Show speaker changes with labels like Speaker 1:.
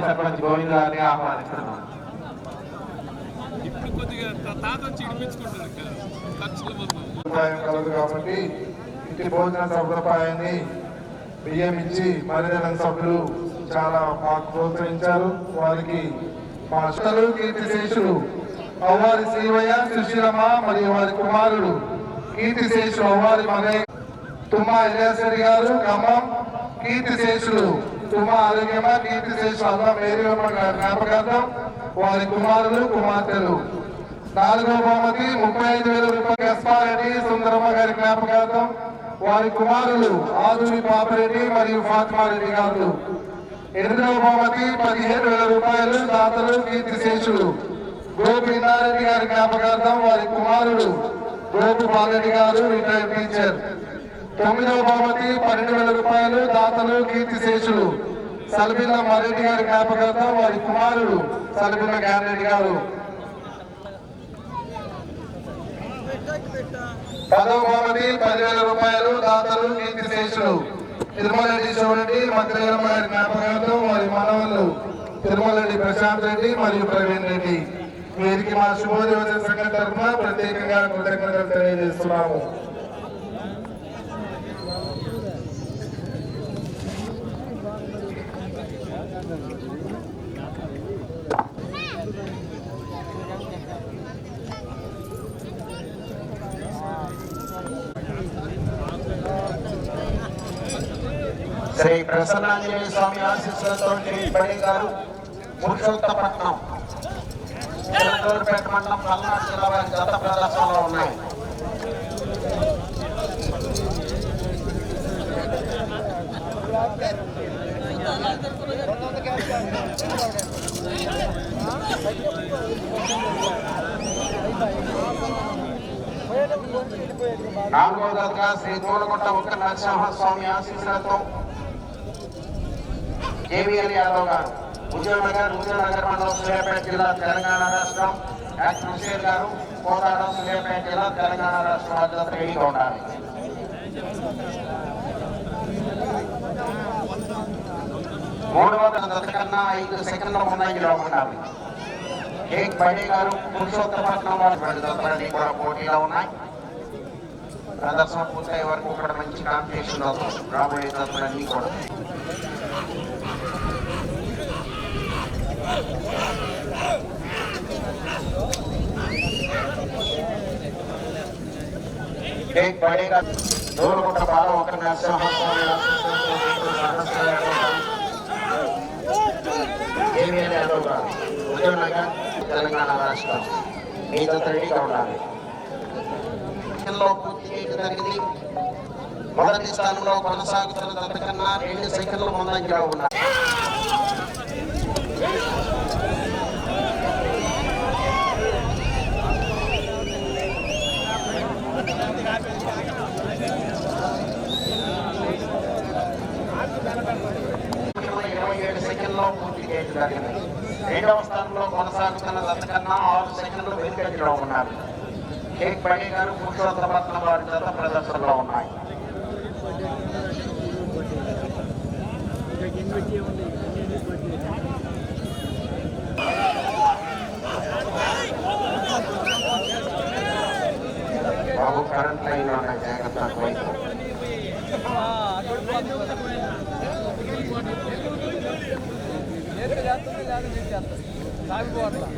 Speaker 1: మాజీ సర్పంచ్ గోవింద్ గారిని ఆహ్వానిస్తున్నాం
Speaker 2: కలదు కాబట్టి ఇంటి భోజన సదుపాయాన్ని బియ్యం ఇచ్చి మరిదన సభ్యులు చాలా మాకు ప్రోత్సహించారు. వారికి మా శేషులు అవ్వారి శ్రీవయ్య సుశీలమ్మ మరియు వారి కుమారుడు కీర్తి శేషులు అవ్వారి మగయ్య తుమ్మ ఇలియాస్ రెడ్డి గారు ఖమ్మం. కీర్తి శేషులు నీతి ఆరోగ్యమ్మ కీర్తి గారి జ్ఞాపకార్థం వారి కుమారులు కుమార్తెలు. నాలుగో బహుమతి ముప్పై ఐదు వేల రూపాయలు ఎస్పారెడ్డి సుందరమ్మ గారి జ్ఞాపకార్థం. వారి కుమారులు ఆదురి పాపరెడ్డి మరియు ఫాతిమారెడ్డి గారు. ఎనిమిదవ బహుమతి పదిహేను వేల రూపాయలు దాతలు కీర్తి శేషులు గోపి నారెడ్డి గారి జ్ఞాపకార్థం వారి కుమారుడు గోపు బాలరెడ్డి గారు రిటైర్డ్ టీచర్ తొమ్మిదవ బహుమతి పన్నెండు వేల రూపాయలు దాతలు కీర్తి శేషులు. సల్బిల్ల మరెడ్డి గారి జ్ఞాపకార్థం వారి కుమారుడు సలబిల్ల గారెడ్డి గారు. పదవ బహుమతి పదివేల రూపాయలు దాతలు కీర్తి శేషులు. తిరుమలరెడ్డి చూడండి మంత్రిగారమ్మ గారి జ్ఞాపకార్థం వారి మనవళ్ళు తిరుమలరెడ్డి ప్రశాంత్ రెడ్డి మరియు ప్రవీణ్ రెడ్డి. వీరికి మా శుభోదయోజన సంఘం తరఫున ప్రత్యేకంగా కృతజ్ఞతలు తెలియజేస్తున్నాము.
Speaker 1: శ్రీ ప్రసన్నాంజనేయ స్వామి ఆశీస్సులతో పడి గారు పురుషోత్తపట్నం చిలకూరుపేట మండలం పల్నాడు జిల్లా వారి గత ప్రదర్శనలో ఉన్నాయి. నాలుగో దశగా శ్రీ తోలగుట్ట ఒక్క నరసింహస్వామి ఆశీస్సులతో కేవీఎల్ యాదవ్ గారు హుజూర్నగర్ హుజూర్నగర్ మండలం సూర్యాపేట జిల్లా తెలంగాణ రాష్ట్రం. డాక్టర్ హుసేన్ గారు కోదాడం సూర్యాపేట జిల్లా తెలంగాణ రాష్ట్రం అధ్యక్ష రెడీగా ఉండాలి. మూడవ వందల కన్నా ఐదు సెకండ్ల ముందంజలో ఉండాలి. కేక్ బడే గారు పురుషోత్తపట్నం వారి కూడా పోటీలో ఉన్నాయి. ప్రదర్శన పూర్తయ్యే వరకు ఇక్కడ మంచి కాంపిటీషన్ రాబోయే దశలన్నీ కూడా. కేక్ బడేగా దూరగుట్ట బాల ఒక నరసింహస్వామి ఏమీఎల్ యాదవ్ గారు హుజూర్నగర్ తెలంగాణ రాష్ట్రం. మీతో రెడీగా ఉండాలి పూర్తి చేయడం జరిగింది మొదటి స్థానంలో కొనసాగుతున్న అంతకన్నా రెండు సెకండ్లు ముందంజలో ఉన్నారు. ఇరవై ఏడు పూర్తి రెండవ స్థానంలో కొనసాగుతున్న అంతకన్నా ఆరు సెకండ్లు వెనుకంజలో ఉన్నారు. కేక్ పడే గారు పురుషోత్తపట్నం వారి జత దాంట్లో జాగ్రత్త
Speaker 3: సాగిపోవట్లా